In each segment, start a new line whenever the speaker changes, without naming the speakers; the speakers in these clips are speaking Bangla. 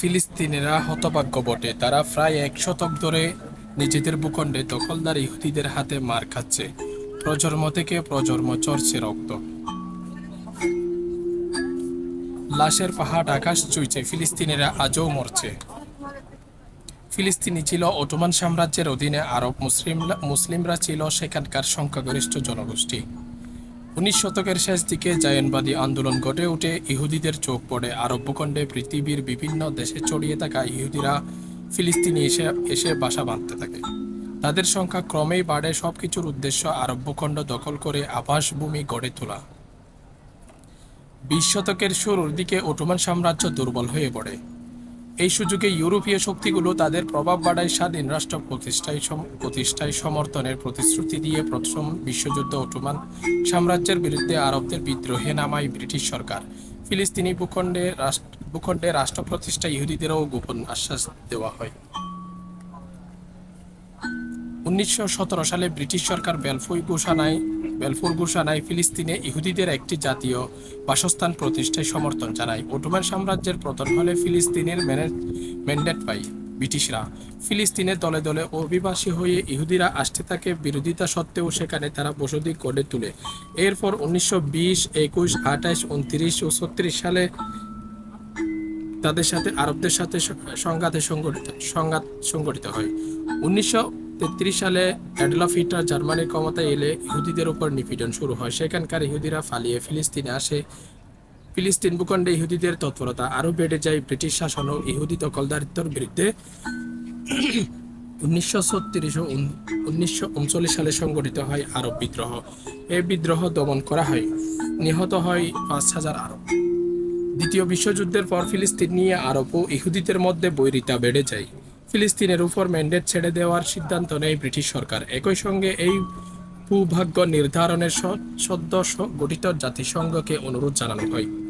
ফিলিস্তিনিরা হতভাগ্য বটে। তারা প্রায় এক শতক ধরে নিজেদের ভূখণ্ডে দখলদার ইহুদিদের হাতে মার খাচ্ছে। প্রজন্ম থেকে প্রজন্ম চড়ছে রক্ত। লাশের পাহাড় আকাশ চুইছে, ফিলিস্তিনিরা আজও মরছে। ফিলিস্তিনি ছিল অটোমান সাম্রাজ্যের অধীনে, আরব মুসলিম মুসলিমরা ছিল সেখানকার সংখ্যাগরিষ্ঠ জনগোষ্ঠী। উনিশ শতকের শেষ দিকে জায়নবাদী আন্দোলন গড়ে উঠে ইহুদিদের চোখ পড়ে। আরব ভূখণ্ডে পৃথিবীর বিভিন্ন দেশে ছড়িয়ে থাকা ইহুদিরা ফিলিস্তিনি এসে এসে বাসা বাঁধতে থাকে। তাদের সংখ্যা ক্রমেই বাড়ে, সবকিছুর উদ্দেশ্য আরব ভূখণ্ড দখল করে আবাসভূমি গড়ে তোলা। বিশ শতকের শুরুর দিকে ওটোমান সাম্রাজ্য দুর্বল হয়ে পড়ে। এই সুযোগে ইউরোপীয় শক্তিগুলো তাদের প্রভাব বাড়ায় স্বাধীন রাষ্ট্র প্রতিষ্ঠায় প্রতিষ্ঠায় সমর্থনের প্রতিশ্রুতি দিয়ে প্রথম বিশ্বযুদ্ধ অটোমান সাম্রাজ্যের বিরুদ্ধে আরবদের বিদ্রোহে নামায় ব্রিটিশ সরকার। ফিলিস্তিনি ভূখণ্ডে রাষ্ট্র ভূখণ্ডে রাষ্ট্র প্রতিষ্ঠায় ইহুদিদেরও গোপন আশ্বাস দেওয়া হয়। উনিশশো সতেরো সালে ব্রিটিশ সরকার বেলফুই ঘোষণায় বেলফুর ঘোষণায় ফিলিস্তিনে ইহুদিদের একটি জাতীয় বাসস্থান প্রতিষ্ঠায় সমর্থন জানায়। ওটোমান সাম্রাজ্যের পতন হলে ফিলিস্তিনের ম্যান্ডেট পায় ব্রিটিশরা। ফিলিস্তিনে দলে দলে অভিবাসী হয়ে ইহুদিরা আসতে থাকে। বিরোধিতা সত্ত্বেও সেখানে তারা বসতি গড়ে তোলে। এরপর উনিশশো বিশ, একুশ, আঠাশ, উনত্রিশ ও ছত্রিশ সালে তাদের সাথে আরবদের সাথে সংঘাতে সংগঠিত সংঘাত সংগঠিত হয়। উনিশশো তেত্রিশ সালে অ্যাডলফ হিটলার জার্মানির ক্ষমতায় এলে ইহুদিদের উপর নিপীড়ন শুরু হয়। সেখানকার ইহুদিরা ফালিয়ে ফিলিস্তিনে আসে। ফিলিস্তিন ভূখণ্ডে ইহুদিদের তৎপরতা আরও বেড়ে যায়। ব্রিটিশ শাসন ও ইহুদি দখলদারিত্বর বিরুদ্ধে উনিশশো ছত্রিশ উনিশশো উনচল্লিশ সালে সংগঠিত হয় আরব বিদ্রোহ। এই বিদ্রোহ দমন করা হয়। নিহত হয় পাঁচ হাজার আরব। দ্বিতীয় বিশ্বযুদ্ধের পর ফিলিস্তিন নিয়ে আরব ও ইহুদিদের মধ্যে বৈরিতা বেড়ে যায়। ফিলিস্তিনের উপর ম্যান্ডেট ছেড়ে দেওয়ার সিদ্ধান্ত নেয় ব্রিটিশ সরকার। একই সঙ্গে এই ভূভাগ্য নির্ধারণের সদস্য গঠিত জাতিসংঘকে অনুরোধ জানানো হয়।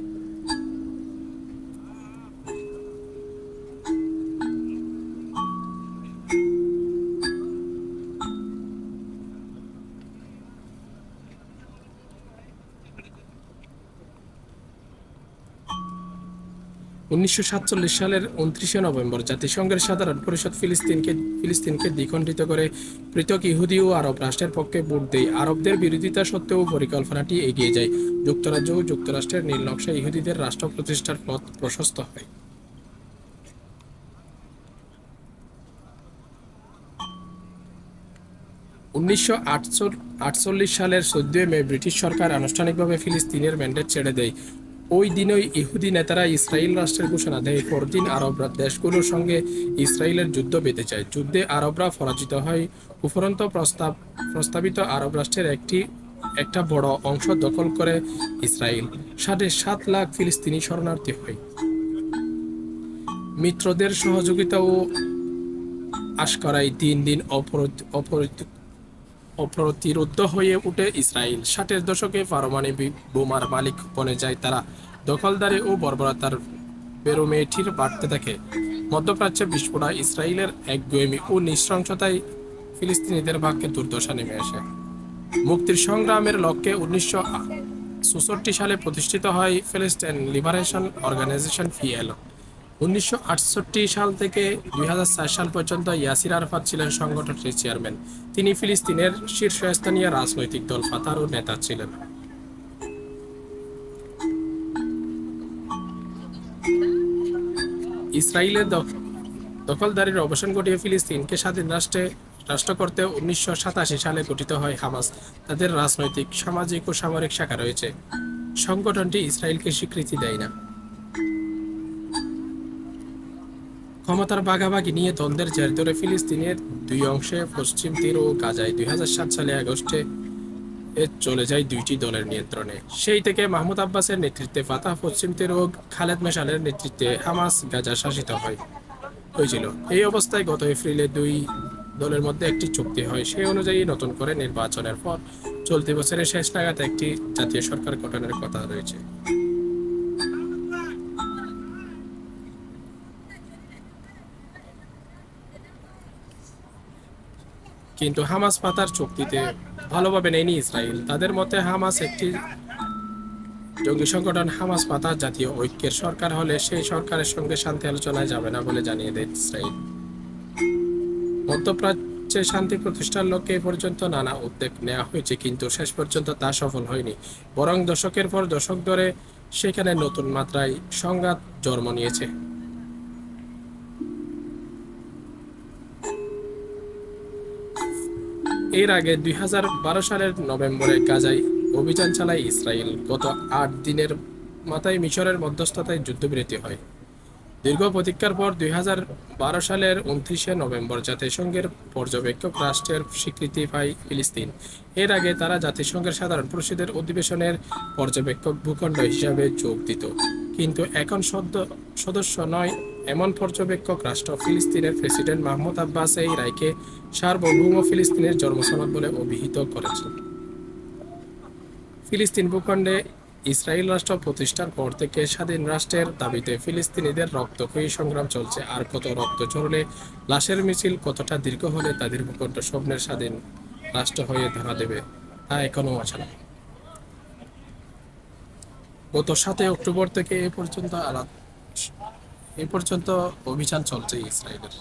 উনিশশো সাতচল্লিশ সালের উনত্রিশে নভেম্বর জাতিসংঘের সাধারণ পরিষদ ফিলিস্তিনকে ফিলিস্তিনকে দ্বিখণ্ডিত করে পৃথক ইহুদি ও আরব রাষ্ট্রের পক্ষে ভোট দেয়। আরবদের বিরোধিতা সত্ত্বেও পরিকল্পনাটি এগিয়ে যায়। যুক্তরাজ্য ও যুক্তরাষ্ট্রের নীল নকশা ইহুদিদের রাষ্ট্র প্রতিষ্ঠার পথ প্রশস্ত হয়। উনিশশো আটচল্লিশ সালের চোদ্দই মে ব্রিটিশ সরকার আনুষ্ঠানিকভাবে ফিলিস্তিনের ম্যান্ডেট ছেড়ে দেয়। ওই দিনই ইহুদি নেতারা ইসরায়েল রাষ্ট্রের ঘোষণা দেয়। পরদিন আরবরা দেশগুলোর সঙ্গে ইসরায়েলের যুদ্ধ বেঁধে যায়। যুদ্ধে আরবরা পরাজিত হয়। উপরন্ত প্রস্তাব প্রস্তাবিত আরব রাষ্ট্রের একটি একটা বড় অংশ দখল করে ইসরায়েল। সাড়ে সাত লাখ ফিলিস্তিনি শরণার্থী হয়। মিত্রদের সহযোগিতা ও আশকরাই দিন দিন অপরত অপ্রতিরোধ হয়ে উঠে ইসরায়েল। ষাটের দশকে পারমাণবিক বোমার মালিক বনে যায় তারা। দখলদারি ও বর্বরতার বেরোমেঠির বাড়তে থাকে। মধ্যপ্রাচ্যে বিস্ফোরা ইসরায়েলের একগুয়েমি ও নৃশংসতায় ফিলিস্তিনিদের ভাগ্যে দুর্দশা নেমে আসে। মুক্তির সংগ্রামের লক্ষ্যে উনিশশো চৌষট্টি সালে প্রতিষ্ঠিত হয় ফিলিস্তিন লিবারেশন অর্গানাইজেশন ফিএল। উনিশশো আটষট্টি সাল থেকে দুই সাল পর্যন্ত ইয়াসির আরফাত ছিলেন সংগঠনটির চেয়ারম্যান। তিনি ফিলিস্তিনের শীর্ষস্থানীয় রাজনৈতিক দল ফাতারও নেতা ছিলেন। ইসরায়েলের দখ- দখলদারির অবসান ঘটিয়ে ফিলিস্তিনকে স্বাধীন রাষ্ট্রে, রাষ্ট্র করতে উনিশশো সাতাশি সালে গঠিত হয় হামাস। তাদের রাজনৈতিক, সামাজিক ও সামরিক শাখা রয়েছে। সংগঠনটি ইসরায়েলকে স্বীকৃতি দেয় না। ক্ষমতার ভাগাভাগি নিয়ে দ্বন্দ্বের জের ধরে ফিলিস্তিনের দুই অংশে, পশ্চিম তীর ও গাজায় দুই সাত সালে আগস্টে চলে যায় দুইটি দলের নিয়ন্ত্রণে। সেই থেকে মাহমুদ আব্বাসের নেতৃত্বে ফাতাহ, পশ্চিম তীর ও খালেদ মেশালের নেতৃত্বে হামাস গাজা শাসিত হয়। হয়েছিল এই অবস্থায় গত এপ্রিলে দুই দলের মধ্যে একটি চুক্তি হয়। সেই অনুযায়ী নতুন করে নির্বাচনের পর চলতি বছরের শেষ নাগাদ একটি জাতীয় সরকার গঠনের কথা রয়েছে। কিন্তু হামাস পাতার চুক্তিতে ভালোভাবে নেয়নি ইসরায়েল। তাদের মতে হামাস একটি জঙ্গি সংগঠন হামাস পাতা জাতীয় ঐক্যের সরকার হলে সেই সরকারের সঙ্গে শান্তি আলোচনায় যাবে না বলে জানিয়ে দেয় ইসরায়েল। মধ্যপ্রাচ্যে শান্তি প্রতিষ্ঠার লক্ষ্যে এ পর্যন্ত নানা উদ্যোগ নেওয়া হয়েছে, কিন্তু শেষ পর্যন্ত তা সফল হয়নি। বরং দশকের পর দশক ধরে সেখানে নতুন মাত্রায় সংঘাত জন্ম নিয়েছে। এর আগে দুই হাজার বারো সালের নভেম্বরে গাজায় অভিযান চালায় ইসরায়েল। গত আট দিনের মাথায় মিশরের মধ্যস্থতায় যুদ্ধবিরতি হয়। দীর্ঘ প্রতীক্ষার পর দুই হাজার বারো সালের উনত্রিশে নভেম্বর জাতিসংঘের পর্যবেক্ষক রাষ্ট্রের স্বীকৃতি পায় ফিলিস্তিন। এর আগে তারা জাতিসংঘের সাধারণ পরিষদের অধিবেশনের পর্যবেক্ষক ভূখণ্ড হিসাবে যোগ দিত। কিন্তু এখন সদস্য নয় এমন পর্যবেক্ষক রাষ্ট্র ফিলিস্তিনের প্রেসিডেন্ট মাহমুদ আব্বাস এই রায়কে সার্বভৌম ফিলিস্তিনের জন্মসনদ বলে অভিহিত করেছেন। ফিলিস্তিন ভূখণ্ডে ইসরায়েল রাষ্ট্র প্রতিষ্ঠার পর থেকে স্বাধীন রাষ্ট্রের দাবিতে ফিলিস্তিনিদের রক্তক্ষয়ী সংগ্রাম চলছে। আর কত রক্ত ঝরলে লাশের মিছিল কতটা দীর্ঘ হলে তাদের ভূখণ্ড স্বপ্নের স্বাধীন রাষ্ট্র হয়ে ধরা দেবে, তা এখনও অজানা। গত সাতই অক্টোবর থেকে এ পর্যন্ত এ পর্যন্ত অভিযান চলছে ইসরায়েলের।